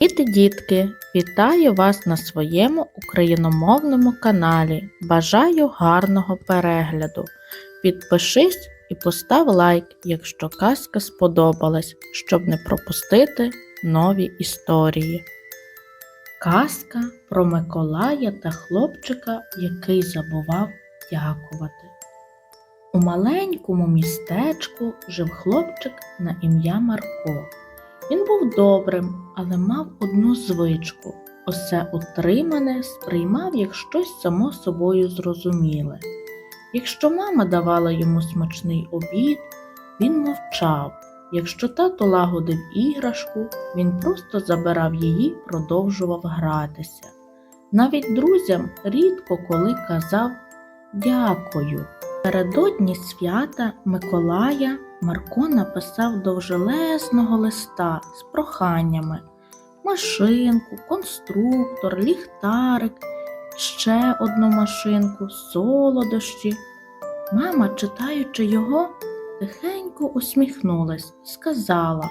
Діти, дітки, вітаю вас на своєму україномовному каналі. Бажаю гарного перегляду. Підпишись і постав лайк, якщо казка сподобалась, щоб не пропустити нові історії. Казка про Миколая та хлопчика, який забував дякувати. У маленькому містечку жив хлопчик на ім'я Марко. Він був добрим, але мав одну звичку усе утримане сприймав як щось само собою зрозуміле. Якщо мама давала йому смачний обід, він мовчав. Якщо тато лагодив іграшку, він просто забирав її, продовжував гратися. Навіть друзям рідко коли казав дякую. Передодні свята Миколая Марко написав довжелезного листа з проханнями машинку, конструктор, ліхтарик, ще одну машинку, солодощі. Мама, читаючи його, тихенько усміхнулась і сказала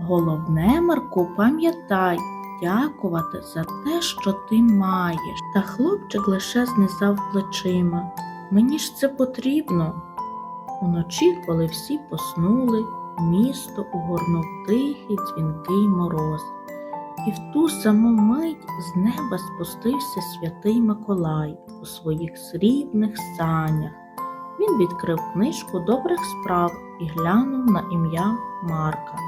Головне, Марку, пам'ятай, дякувати за те, що ти маєш. Та хлопчик лише знизав плечима. Мені ж це потрібно. Уночі, коли всі поснули, місто угорнув тихий дзвінкий мороз, і в ту саму мить з неба спустився святий Миколай у своїх срібних санях. Він відкрив книжку добрих справ і глянув на ім'я Марка.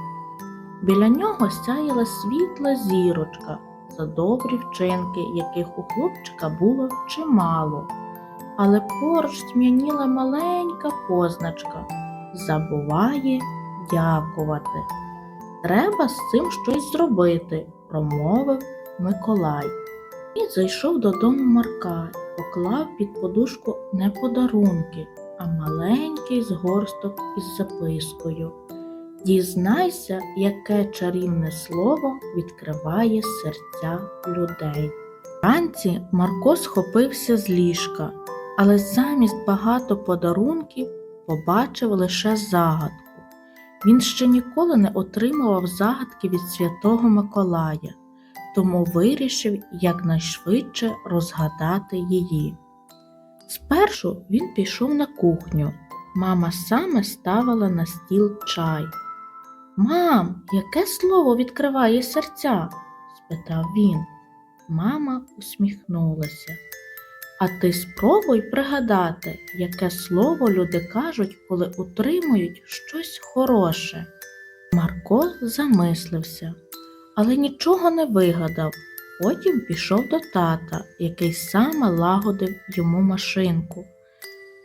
Біля нього сяяла світла зірочка за добрі вчинки, яких у хлопчика було чимало але поруч тьмяніла маленька позначка Забуває дякувати. Треба з цим щось зробити, промовив Миколай. І зайшов додому Марка поклав під подушку не подарунки, а маленький згорсток із запискою. Дізнайся, яке чарівне слово відкриває серця людей. Вранці Марко схопився з ліжка але замість багато подарунків побачив лише загадку. Він ще ніколи не отримував загадки від Святого Миколая, тому вирішив якнайшвидше розгадати її. Спершу він пішов на кухню. Мама саме ставила на стіл чай. Мам, яке слово відкриває серця? спитав він. Мама усміхнулася. А ти спробуй пригадати, яке слово люди кажуть, коли утримують щось хороше. Марко замислився, але нічого не вигадав. Потім пішов до тата, який саме лагодив йому машинку.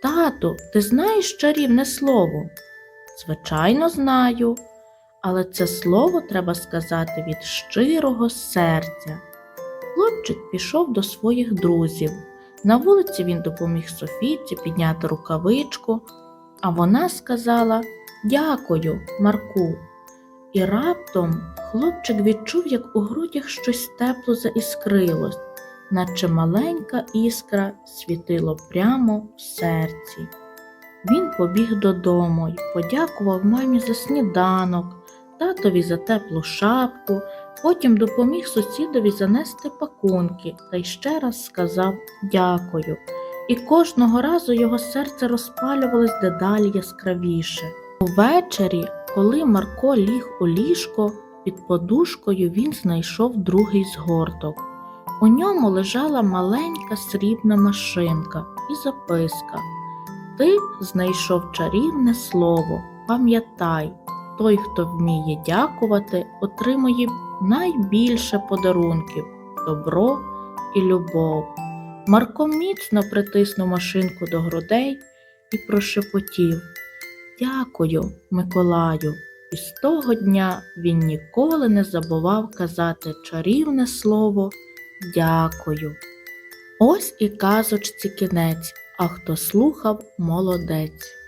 Тату, ти знаєш чарівне слово? Звичайно, знаю, але це слово треба сказати від щирого серця. Хлопчик пішов до своїх друзів. На вулиці він допоміг Софійці підняти рукавичку, а вона сказала Дякую, Марку. І раптом хлопчик відчув, як у грудях щось тепло заіскрилось, наче маленька іскра світило прямо в серці. Він побіг додому й подякував мамі за сніданок, татові за теплу шапку, Потім допоміг сусідові занести пакунки та й ще раз сказав дякую. І кожного разу його серце розпалювалось дедалі яскравіше. Увечері, коли Марко ліг у ліжко, під подушкою він знайшов другий згорток. У ньому лежала маленька срібна машинка і записка. Ти знайшов чарівне слово, пам'ятай, той, хто вміє дякувати, отримує найбільше подарунків добро і любов. Марко міцно притиснув машинку до грудей і прошепотів Дякую, Миколаю. І з того дня він ніколи не забував казати чарівне слово дякую. Ось і казочці кінець, а хто слухав молодець.